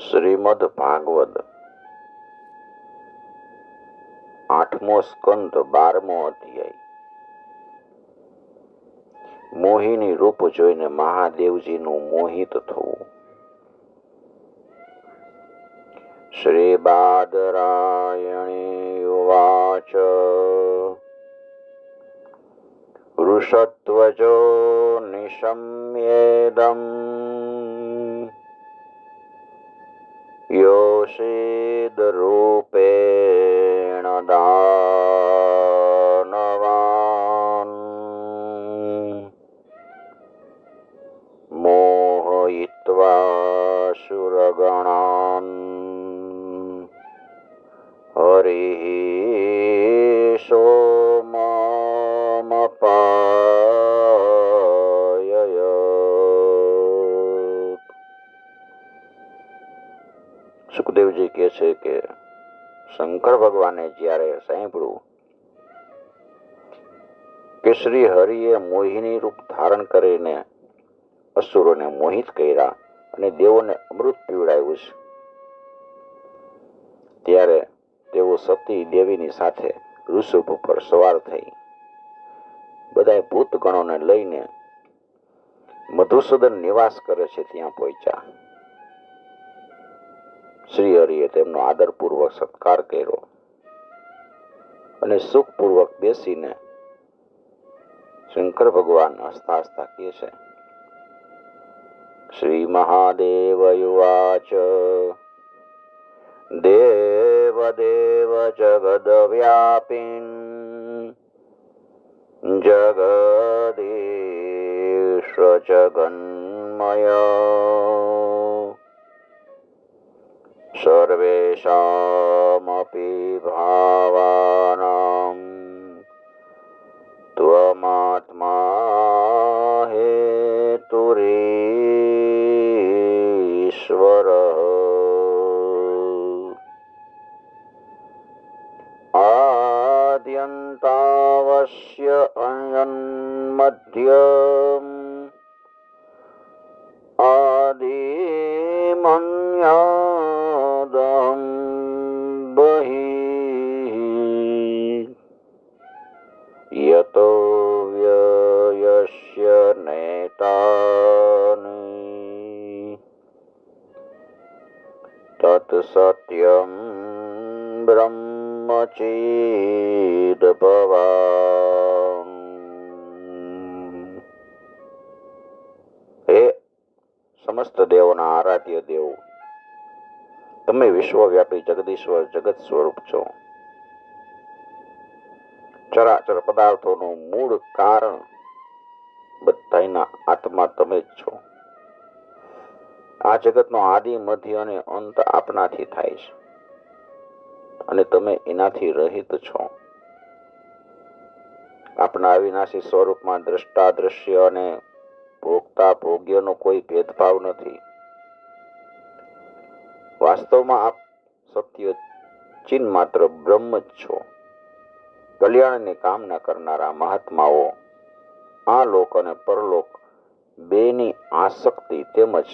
શ્રીમદ ભાગવત. આઠમો સ્કંદ, બારમો અધ્યાય. મોહિની રૂપ જોઈને મહાદેવજીનું મોહિત થવું. શ્રી બાદરાયણી ઉવાચ વૃષત્વજો નિશમ્યેદम् योषेदरूपेण दानवान् मोहयित्वा सुरगणान् શંકર જ્યારે સાંભળ્યું કે શ્રી હરિએ મોહિની રૂપ ધારણ કરીને અસુરોને મોહિત કર્યા અને દેવોને અમૃત પીવડાવ્યું છે, ત્યારે તેઓ સતી દેવીની સાથે ઋષભ ઉપર સવાર થઈ. બધા ભૂતગણોને લઈને મધુસૂદન નિવાસ કરે છે ત્યાં પહોંચ્યા. શ્રી હરિએ તેમનો આદરપૂર્વક સત્કાર કર્યો. અને સુખપૂર્વક બેસીને શંકર ભગવાન હસતા હસતા કહે છે, શ્રી મહાદેવ યુવાચ, દેવ દેવ જગદ વ્યાપીન, જગદીશ જગન્મય. સર્વેશામપી ભાવાનાં બ્રહ્મચેદ ભવાન હે સમસ્ત દેવોના આરાધ્ય દેવ તમે વિશ્વવ્યાપી જગદીશ્વર જગત સ્વરૂપ છો. ચરાચર પદાર્થોનું મૂળ કારણ બધાયના આત્મા તમે જ છો. આ જગતનો આદિ મધ્ય અને અંત આપનાથી થાય છે. અને તમે એનાથી રહિત છો. આપણા અવિનાશી સ્વરૂપમાં દ્રષ્ટા દ્રશ્ય અને ભોગતા ભોગ્યનો કોઈ ભેદભાવ નથી. વાસ્તવમાં આપ સત્ય ચિન્હ માત્ર બ્રહ્મ જ છો. કલ્યાણની કામના કરનારા મહાત્માઓ, આ લોક અને પરલોક બેની આસક્તિ તેમજ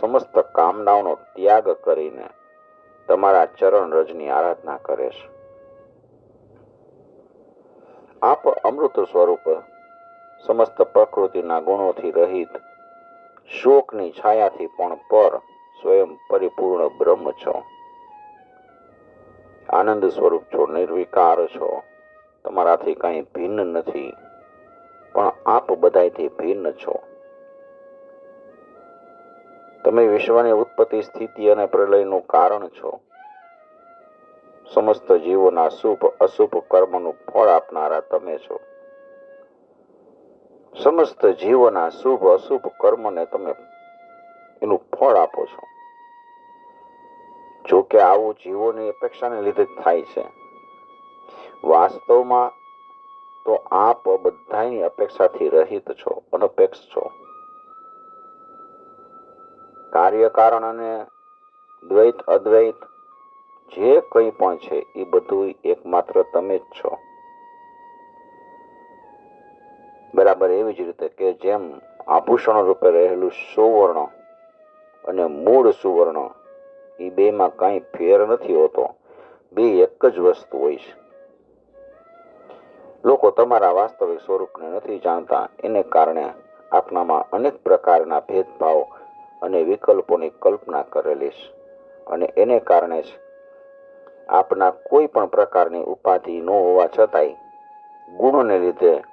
સમસ્ત કામનાઓનો ત્યાગ કરીને તમારા ચરણ રજની આરાધના કરે છે. આપ અમૃત સ્વરૂપ સમસ્ત પ્રકૃતિના ગુણોથી રહિત, શોકની છાયાથી પણ પર સ્વયં પરિપૂર્ણ બ્રહ્મ છો. આનંદ સ્વરૂપ છો, નિર્વિકાર છો. તમારાથી કંઈ ભિન્ન નથી, પણ આપ બધાયથી ભિન્ન છો. તમે વિશ્વની ઉત્પત્તિ, સ્થિતિ અને પ્રલયનું કારણ છો. સમસ્ત જીવોના શુભ, અશુભ કર્મનું ફળ આપનારા તમે છો. સમસ્ત જીવોના શુભ, અશુભ કર્મને તમે એનું ફળ આપો છો. જો કે આવું જીવોની અપેક્ષાને લીધે થાય છે. વાસ્તવમાં તો આપ બધાની અપેક્ષાથી રહિત છો, અનપેક્ષ છો. કાર્ય કારણ અને દ્વૈત, અદ્વૈત, જે કંઈ પણ છે, એ બધું એકમાત્ર તમે જ છો. બરાબર એવી જ રીતે કે જેમ આભૂષણ રૂપે રહેલું સુવર્ણ અને મૂળ સુવર્ણ એ બેમાં કાંઈ ફેર નથી હોતો. બે એક જ વસ્તુ હોય છે. લોકો તમારા વાસ્તવિક સ્વરૂપને નથી જાણતા. એને કારણે આપનામાં અનેક પ્રકારના ભેદભાવ અને વિકલ્પોની કલ્પના કરેલી છે અને એને કારણે જ આપના કોઈ પણ પ્રકારની ઉપાધિ ન હોવા છતાંય ગુણોને લીધે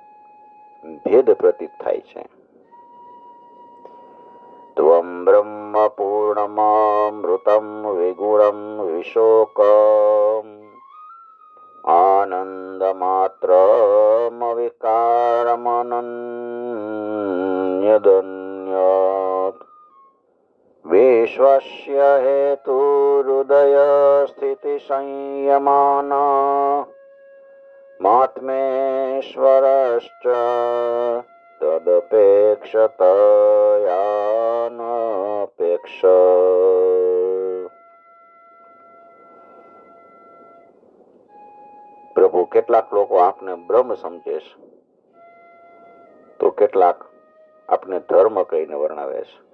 ભેદ પ્રતીત થાય છે. ત્વમ બ્રહ્મ વિશ્વસ્ય હેતુ હૃદય સ્થિતિ સંયમાન માત્મેશ્વરશ્ચ તદપેક્ષતયાનપેક્ષ પ્રભુ, કેટલાક લોકો આપને બ્રહ્મ સમજે છે. તો કેટલાક આપને ધર્મ કહીને વર્ણવે છે.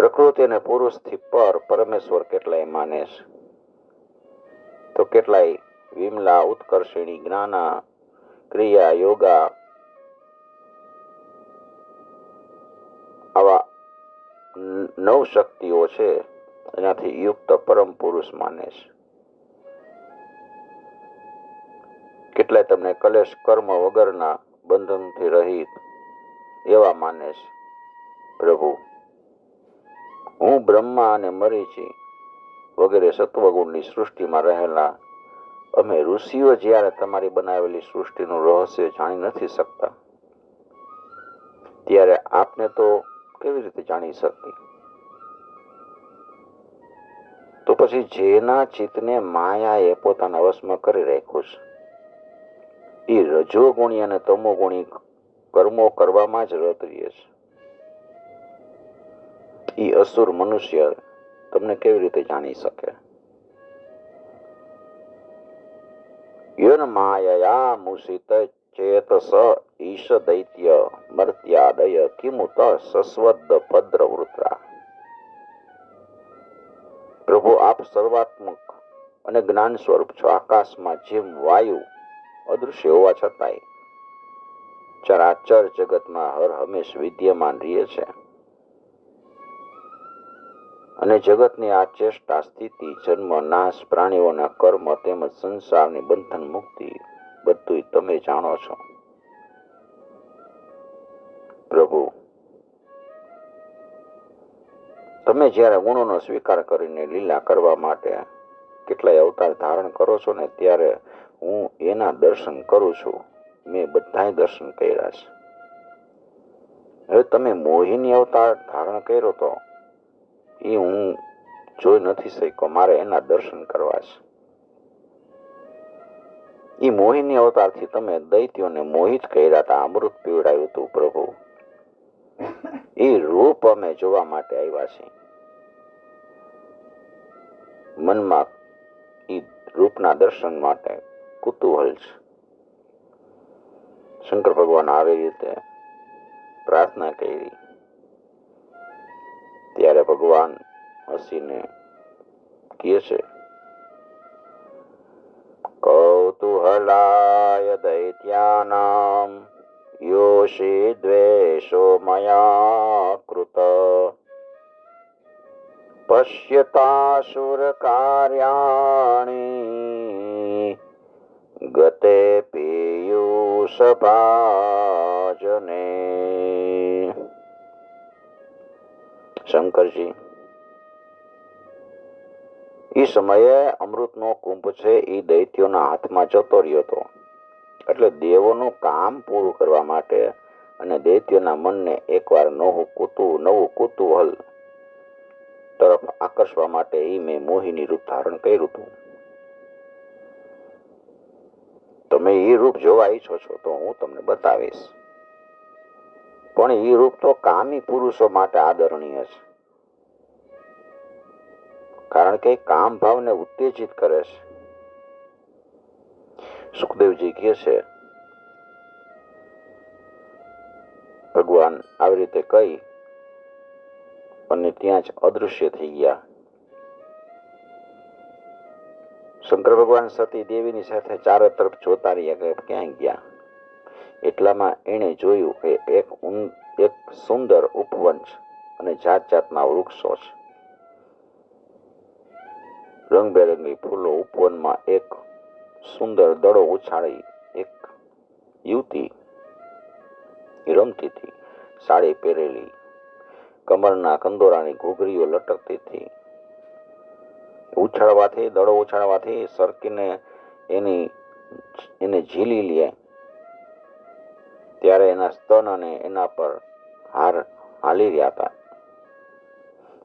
પ્રકૃતિ અને પુરુષથી પર પરમેશ્વર કેટલાય માને છે? તો કેટલાય વિમલા, ઉત્કર્ષિણી, જ્ઞાના, ક્રિયા, યોગા આવા નવ શક્તિઓ છે, એનાથી યુક્ત પરમ પુરુષ માને છે. કેટલાય તમને કલેશ, કર્મ વગરના બંધનથી રહિત એવા માને છે, પ્રભુ. હું બ્રહ્મા અને મરીચી વગેરે સત્વગુણની સૃષ્ટિમાં રહેલા અમે ઋષિઓ જ્યારે તમારી બનાવેલી સૃષ્ટિનું રહસ્ય જાણી નથી શકતા, ત્યારે આપને તો કેવી રીતે જાણી શકતી તો પછી જેના ચિત્તને માયાએ પોતાના વશમાં કરી રાખ્યું છે. એ રજોગુણી અને તમોગુણી કર્મો કરવામાં જ રત રહીએ છે. એ અસુર મનુષ્ય તમને કેવી રીતે જાણી શકે? યન માયયા મુષિત ચેતસ ઈશ દૈત્ય મર્ત્યાદય કિમુત સસ્વદ ભદ્ર વૃત્રા પ્રભુ, આપ સર્વાત્મક અને જ્ઞાન સ્વરૂપ છો. આકાશમાં જેમ વાયુ અદૃશ્ય હોવા છતાંય ચરાચર જગતમાં હર હંમેશ વિદ્યમાન રહીએ છે. અને જગતની આ ચેષ્ટા, સ્થિતિ, જન્મ, નાશ, પ્રાણીઓના કર્મ તેમજ સંસારની બંધન મુક્તિ બધું તમે જાણો છો. પ્રભુ, તમે જ્યારે ગુણોનો સ્વીકાર કરીને લીલા કરવા માટે કેટલાય અવતાર ધારણ કરો છો ને ત્યારે હું એના દર્શન કરું છું. મેં બધાય દર્શન કર્યા છે. હવે તમે મોહિની અવતાર ધારણ કર્યો તો એ હું જોઈ નથી શક્યો. મારે એના દર્શન કરવા છે. એ મોહિની અવતારથી તમે દૈત્યોને મોહિત કર્યા હતા અમૃત પીવડાવ્યું હતું પ્રભુ. એ રૂપ અમે જોવા માટે આવ્યા છીએ. મનમાં એ રૂપના દર્શન માટે કુતૂહલ છે. શંકર ભગવાન આવી રીતે પ્રાર્થના કરી. ત્યારે ભગવાન હસીને કહે છે, કૌતુહલાય દૈત્યાનામ યોષી દ્વેષો મયા કૃત પશ્યતાસુર કાર્યાણી ગતે પીયુષ ભાજને. શંકરજી. એ સમયે અમૃતનો કુંભ છે એ દૈત્યોના હાથમાં જતો રહ્યો હતો. એટલે દેવોનું કામ પૂરું કરવા માટે અને દૈત્યોના મનને એકવાર નવું કુતુ નવું કુતૂહલ તરફ આકર્ષવા માટે એ મેં મોહિની રૂપ ધારણ કર્યું હતું. તમે એ રૂપ જોવા ઈચ્છો છો તો હું તમને બતાવીશ. પણ એ રૂપ તો કામી પુરુષો માટે આદરણીય છે. કારણ કે કામ ભાવને ઉત્તેજિત કરે છે. સુખદેવજી કહે છે, ભગવાન આવી રીતે કહી અને ત્યાં જ અદૃશ્ય થઈ ગયા. શંકર ભગવાન સતી દેવીની સાથે ચારે તરફ જોતા રહ્યા કે ક્યાં ગયા? એટલામાં એણે જોયું કે એક એક સુંદર ઉપવંશ અને જાત જાતના વૃક્ષો છે. રંગબેરંગી ફૂલો ઉપવનમાં એક સુંદર દડો ઉછાળી એક યુવતી રમતી હતી સાડી પહેરેલી, કમરના કંદોરાની ઘૂઘરીઓ લટકતી હતી. ઉછાળવાથી, દડો ઉછાળવાથી સરકીને એની, એને ઝીલી લે ત્યારે એના સ્તન અને એના પર હાર હાલી રહ્યા હતા.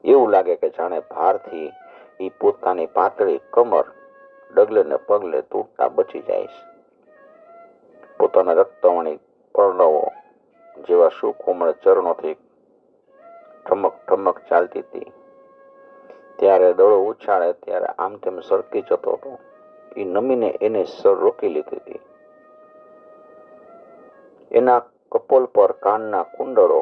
એવું લાગે કે જાણે ભારથી એ પોતાની પાતળી કમર ડગલે ને પગલે તૂટતા બચી જાય છે. પોતાના રક્તવણી પરણવો જેવા સુકોમળ ચરણોથી ઠમક ઠમક ચાલતી હતી. ત્યારે દડો ઉછાળે ત્યારે આમ તેમ સરકી જતો હતો. એ નમીને એને સર રોકી લીધી હતી. એના કપોલ પર કાનના કુંડળો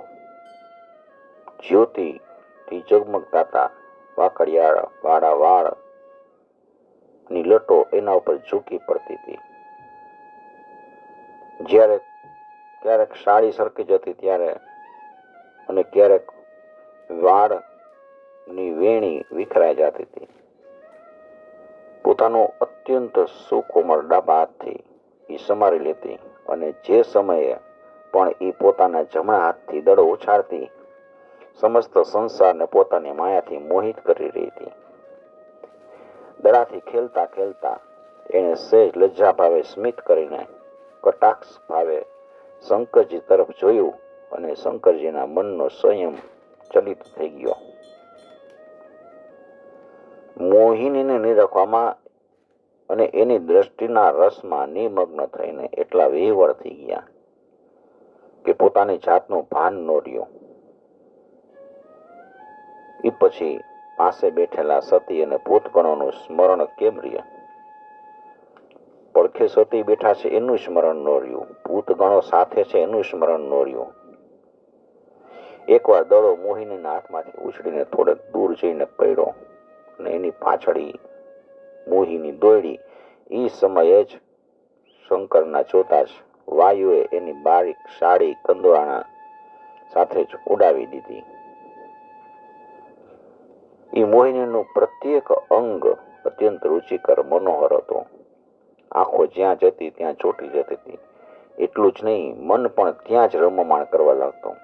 જ્યોતિથી ઝગમગતા હતા. વાકડિયાળ વાળા વાળની લટો એના ઉપર ઝૂકી પડતી હતી. જ્યારે ક્યારેક સાડી સરકી જતી ત્યારે અને ક્યારેક વાળની વેણી વિખરાઈ જતી હતી. પોતાનો અત્યંત સુકોમળ ડાબા હાથથી એ સમારી લેતી. અને જે સમયે પણ એ પોતાના જમણા હાથથી દડો ઉછાળતી સમસ્ત સંસારને પોતાની માયાથી મોહિત કરી રહી હતી. દડાથી ખેલતા ખેલતા એણે સહેજ લજ્જા ભાવે સ્મિત કરીને કટાક્ષ ભાવે શંકરજી તરફ જોયું અને શંકરજીના મનનો સંયમ ચલિત થઈ ગયો. મોહિનીને નિરખવામાં અને એની દ્રષ્ટિના રસમાં નિમગ્ન થઈને એટલા વેવળ થઈ ગયા કે પોતાની જાતનું ભાન ન રહ્યું. એ પછી પાસે બેઠેલા સતી અને ભૂતગણોનું સ્મરણ કેમ રહે પડખે સતી બેઠા છે એનું સ્મરણ ન રહ્યું. ભૂતગણો સાથે છે એનું સ્મરણ ન રહ્યું. એકવાર દડો મોહિનીના હાથમાંથી ઉછળીને થોડેક દૂર જઈને પડ્યો અને એની પાછળ મોહિની દોડી. એ સમયે જ શંકરના જ વાયુએ એની બારીક સાડી કંદવાણા સાથે જ ઉડાવી દીધી. એ મોહિનીનું પ્રત્યેક અંગ અત્યંત રુચિકર, મનોહર હતો. આંખો જ્યાં જતી ત્યાં ચોટી જતી હતી. એટલું જ નહીં, મન પણ ત્યાં જ રમમાણ કરવા લાગતો.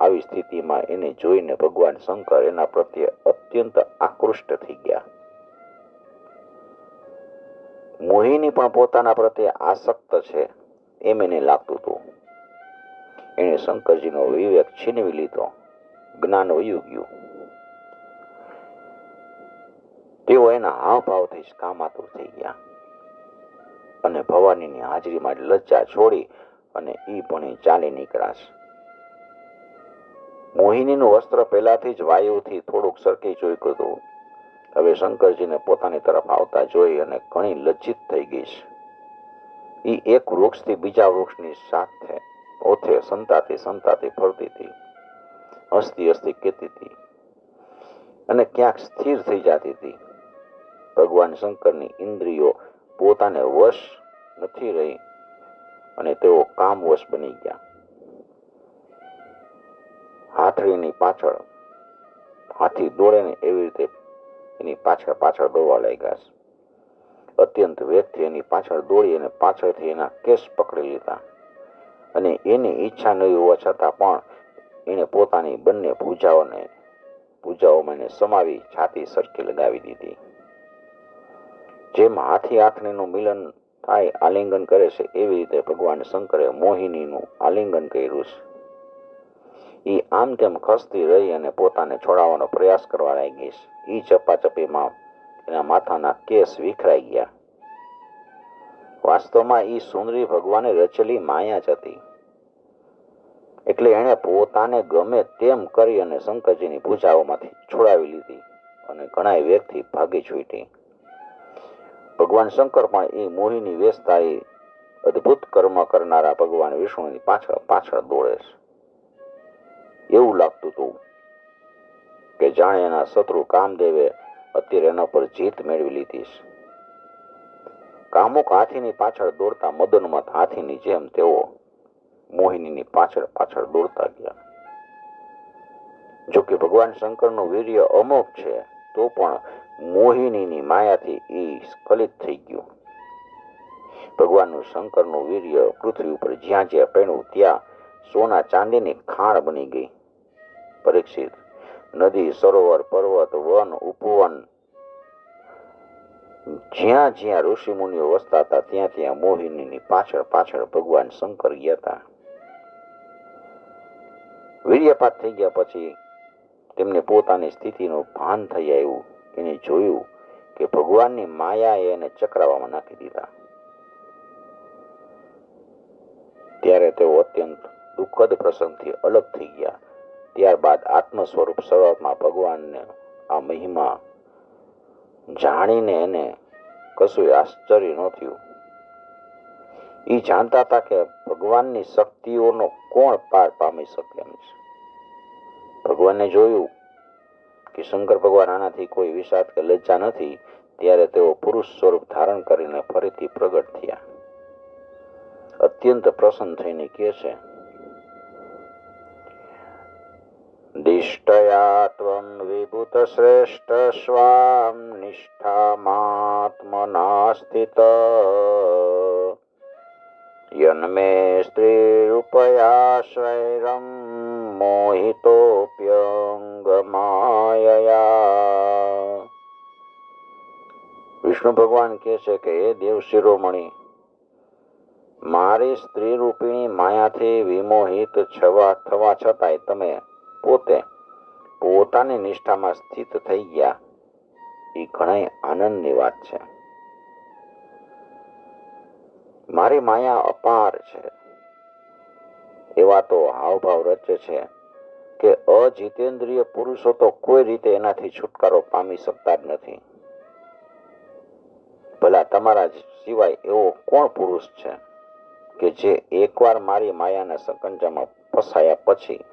આવી સ્થિતિમાં એને જોઈને ભગવાન શંકર એના પ્રત્યે અત્યંત આકૃષ્ટ થઈ ગયા. મોહિની પણ પોતાના પ્રત્યે આસક્ત છે એમ એને લાગતું હતું. એણે શંકરજીનો વિવેક છીનવી લીધો. જ્ઞાન વયું ગયું. તેઓ એના હાવભાવથી જ કામાતુર થઈ ગયા. અને ભવાનીની હાજરીમાં લજ્જા છોડી અને ઈ પણ ચાલી નીકળાશ મોહિનીનું વસ્ત્ર પહેલાથી જ વાયુથી થોડુંક સરકી જોયું હતું. હવે શંકરજીને પોતાની તરફ આવતા જોઈ અને ઘણી લજ્જિત થઈ ગઈ છે. એ એક વૃક્ષથી બીજા વૃક્ષની સાથે ઓથે સંતાતી સંતાતી ફરતી હતી. હસતી હસતી કહેતી હતી. અને ક્યાંક સ્થિર થઈ જતી હતી. ભગવાન શંકરની ઇન્દ્રિયો પોતાને વશ નથી રહી અને તેઓ કામવશ બની ગયા. હાથડીની પાછળ હાથી દોડે ને એવી રીતે એની પાછળ પાછળ દોડવા લાગ્યા છે. અત્યંત વેગથી એની પાછળ દોડી અને પાછળથી એના કેસ પકડી લીધા. અને એની ઈચ્છા નહીં હોવા છતાં પણ એણે પોતાની બંને ભૂજાઓને, ભૂજાઓમાં એને સમાવી છાતી સરખી લગાવી દીધી. જેમ હાથી આથણીનું મિલન થાય, આલિંગન કરે છે, એવી રીતે ભગવાન શંકરે મોહિનીનું આલિંગન કર્યું છે. એ આમ તેમ ખસતી રહી અને પોતાને છોડાવવાનો પ્રયાસ કરવા લાગી એ ચપાચપીમાં એના માથાના કેસ વિખરાઈ ગયા. વાસ્તવમાં એ સુંદરી ભગવાને રચેલી માયા જ હતી. એટલે એણે પોતાને ગમે તેમ કરી અને શંકરજીની ભૂજાઓમાંથી છોડાવી લીધી અને ઘણા વેગથી ભાગી છૂટી ભગવાન શંકર પણ એ મોહિની વેશતા અદ્ભુત કર્મ કરનારા ભગવાન વિષ્ણુની પાછળ પાછળ દોડે છે. એવું લાગતું હતું કે જાણે એના શત્રુ કામદેવે અત્યારે એના પર જીત મેળવી લીધી કામુક હાથીની પાછળ દોડતા મદનમત હાથીની જેમ તેઓ મોહિનીની પાછળ પાછળ દોડતા ગયા. જો ભગવાન શંકરનું વીર્ય અમોઘ છે, તો પણ મોહિનીની માયાથી એ સ્ખલિત થઈ ગયું. ભગવાનનું શંકરનું વીર્ય પૃથ્વી ઉપર જ્યાં જ્યાં પહેણું ત્યાં સોના ચાંદીની ખાણ બની ગઈ. પરીક્ષિત. નદી, સરોવર, પર્વત, વન, ઉપવન. જ્યાં જ્યાં ઋષિ મુનિઓ વસતા હતા, ત્યાં ત્યાં મોહિનીની પાછળ પાછળ ભગવાન શંકર ગયા હતા. વીર્યપાત થઈ ગયા પછી તેમને પોતાની સ્થિતિનું ભાન થઈ આવ્યું. એને જોયું કે ભગવાનની માયાએ એને ચક્રાવામાં નાખી દીધા. ત્યારે તેઓ અત્યંત દુઃખદ પ્રસંગથી અલગ થઈ ગયા. ત્યારબાદ આત્મ સ્વરૂપ શરૂઆતમાં ભગવાનને આ મહિમા જાણીને એને કશું આશ્ચર્ય ન થયું. એ જાણતા હતા કે ભગવાનની શક્તિઓનો કોણ પાર પામી શકે એમ છે. ભગવાનને જોયું કે શંકર ભગવાન આનાથી કોઈ વિષાદ કે લજ્જા નથી, ત્યારે તેઓ પુરુષ સ્વરૂપ ધારણ કરીને ફરીથી પ્રગટ થયા. અત્યંત પ્રસન્ન થઈને કહે છે દિષ્ટયા ત્વં વિભૂત શ્રેષ્ઠ સ્વામ નિષ્ઠામાત્મના સ્થિત યન્મે સ્ત્રીરૂપયાશ્રૈરમ મોહિતોપ્યંગમાયયા વિષ્ણુ ભગવાન કહે છે કે એ દેવ શિરોમણી, મારી સ્ત્રી રૂપિણી માયાથી વિમોહિત છવા થવા છતાંય તમે પોતે પોતાની નિષ્ઠામાં સ્થિત થઈ ગયા. એ ઘણા આનંદની વાત છે. મારી માયા અપાર છે. એવા તો હાવભાવ રચે છે કે અજિતેન્દ્રિય પુરુષો તો કોઈ રીતે એનાથી છુટકારો પામી શકતા જ નથી. ભલા તમારા સિવાય એવો કોણ પુરુષ છે કે જે એકવાર મારી માયાના સંકંજામાં ફસાયા પછી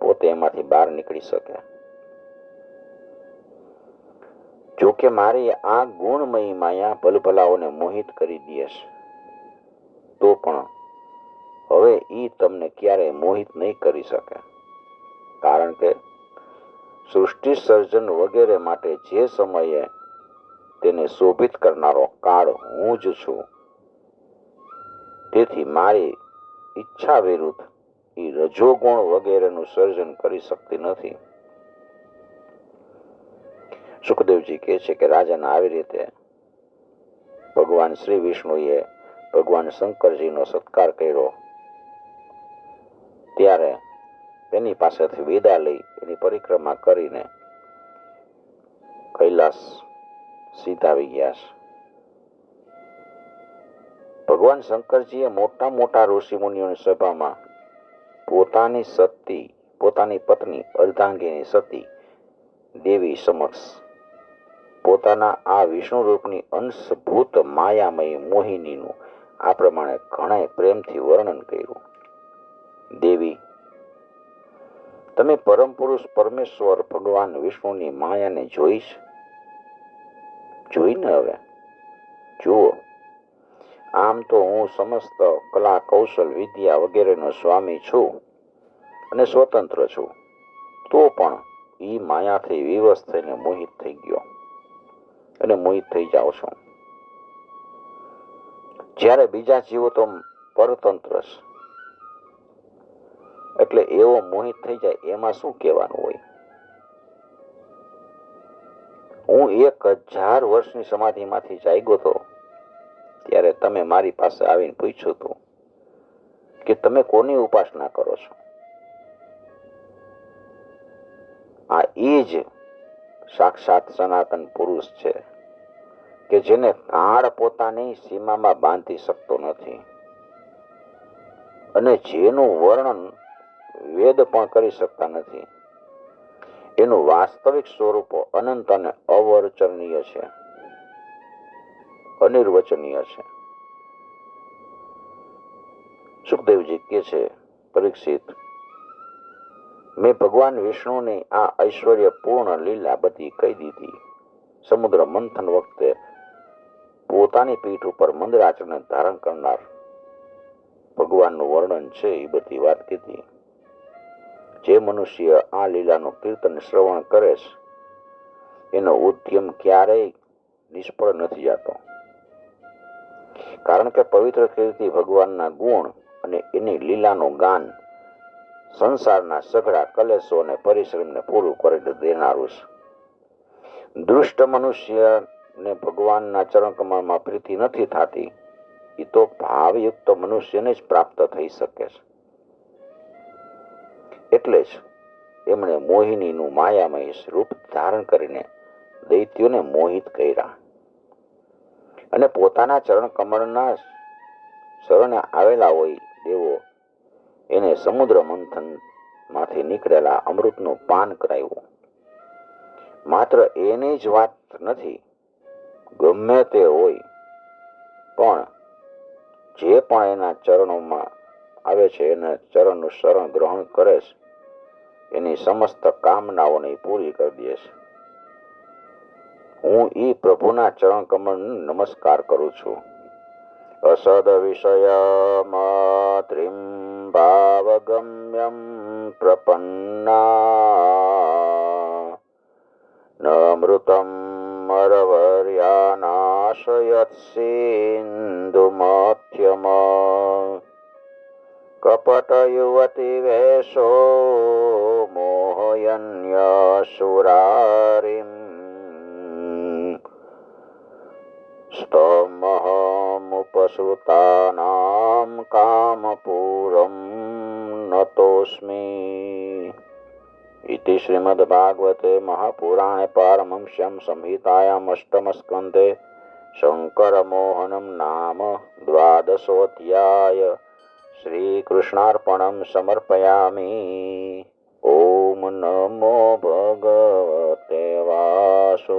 પોતે એમાંથી બહાર નીકળી શકે? જો કે મારી આ ગુણમયી માયા ભલભલાઓને મોહિત કરી દે તો પણ હવે ઈ તમને ક્યારેય મોહિત નહીં કરી શકે. કારણ કે સૃષ્ટિ સર્જન વગેરે માટે જે સમયે તેને શોભિત કરનારો કાળ હું જ છું, તેથી મારી ઈચ્છા વિરુદ્ધ એ રજોગુણ વગેરેનું સર્જન કરી શકતી નથી. સુખદેવજી કહે છે કે રાજાને આવી રીતે ભગવાન શ્રી વિષ્ણુએ ભગવાન શંકરજીનો સત્કાર કર્યો. ત્યારે તેની પાસેથી વિદા લઈ એની પરિક્રમા કરીને કૈલાસ સીધા આવી ગયા છે. ભગવાન શંકરજીએ મોટા મોટા ઋષિ મુનિઓની સભામાં પોતાની સતી, પોતાની પત્ની અર્ધાંગીની સતી દેવી સમક્ષ પોતાના આ વિષ્ણુ રૂપની અંશભૂત માયામય મોહિનીનું આ પ્રમાણે ઘણા પ્રેમથી વર્ણન કર્યું. દેવી, તમે પરમ પુરુષ પરમેશ્વર ભગવાન વિષ્ણુની માયાને જોઈશ? જોઈને હવે? જુઓ, આમ તો હું સમસ્ત કલા કૌશલ વિદ્યા વગેરેનો સ્વામી છું અને સ્વતંત્ર છું. તો પણ ઈ માયાથી વિવશ થઈને મોહિત થઈ ગયો. અને મોહિત થઈ જાઓ છો. જ્યારે બીજા જીવો તો પરતંત્ર એટલે એવો મોહિત થઈ જાય, એમાં શું કહેવાનું હોય? હું એક હજાર વર્ષની સમાધિમાંથી જાગ્યો હતો, ત્યારે તમે મારી પાસે આવીને પૂછ્યું હતું કે તમે કોની ઉપાસના કરો છો? આ એ જ સાક્ષાત સનાતન પુરુષ છે, કે જેને કાળ પોતાની સીમામાં બાંધી શકતો નથી. અને જેનું વર્ણન વેદ પણ કરી શકતા નથી. એનું વાસ્તવિક સ્વરૂપ અનંત અને અવર્ચનીય છે. અનિર્વચનીય છે. સુખદેવજી કે છે, પરીક્ષિત મેં ભગવાન વિષ્ણુની આ ઐશ્વર્યપૂર્ણ લીલા બધી કહી દીધી. સમુદ્ર મંથન વખતે પોતાની પીઠ ઉપર મંદરાચરને ધારણ કરનાર ભગવાનનું વર્ણન છે એ બધી વાત કીધી. જે મનુષ્ય આ લીલાનું કીર્તન શ્રવણ કરે છે, એનો ઉદ્યમ ક્યારેય નિષ્ફળ નથી જતો. કારણ કે પવિત્ર કીર્તિ ભગવાનના ગુણ અને એની લીલાનું ગાન સંસારના સઘળા કલેશો અને પરિશ્રમને પૂરું કરી દેનારું છે. દુષ્ટ મનુષ્યને ભગવાનના ચરણકમળમાં પ્રીતિ નથી થતી એ તો ભાવયુક્ત મનુષ્યને જ પ્રાપ્ત થઈ શકે છે. એટલે જ એમણે મોહિનીનું માયામય રૂપ ધારણ કરીને દૈત્યોને મોહિત કર્યા. અને પોતાના ચરણ કમળના શરણે આવેલા હોય દેવો એને સમુદ્ર મંથનમાંથી નીકળેલા અમૃતનું પાન કરાવ્યું. માત્ર એની જ વાત નથી, ગમે તે હોય, પણ જે પણ એના ચરણોમાં આવે છે, એના ચરણનું શરણ ગ્રહણ કરે છે, એની સમસ્ત કામનાઓને પૂરી કરી દે છે. હું ઈ પ્રભુના ચરણ કમળને નમસ્કાર કરું છું. અસદ भावगम्यं प्रपन्ना। ભાવગમ્યમ પ્રપન્ના ન મૃતમ મરવર્યાનાશયત સિંધુમથ્યમ પશુતાનામ કામપૂરમ નતોસ્મી इति श्रीमद्भागवते महापुराणे पारमंस्यं संहितायामष्टमस्कन्धे शङ्करमोहनं नाम द्वादशोऽध्याय श्रीकृष्णार्पणं समर्पयामि ॐ नमो भगवते वासुदेवाय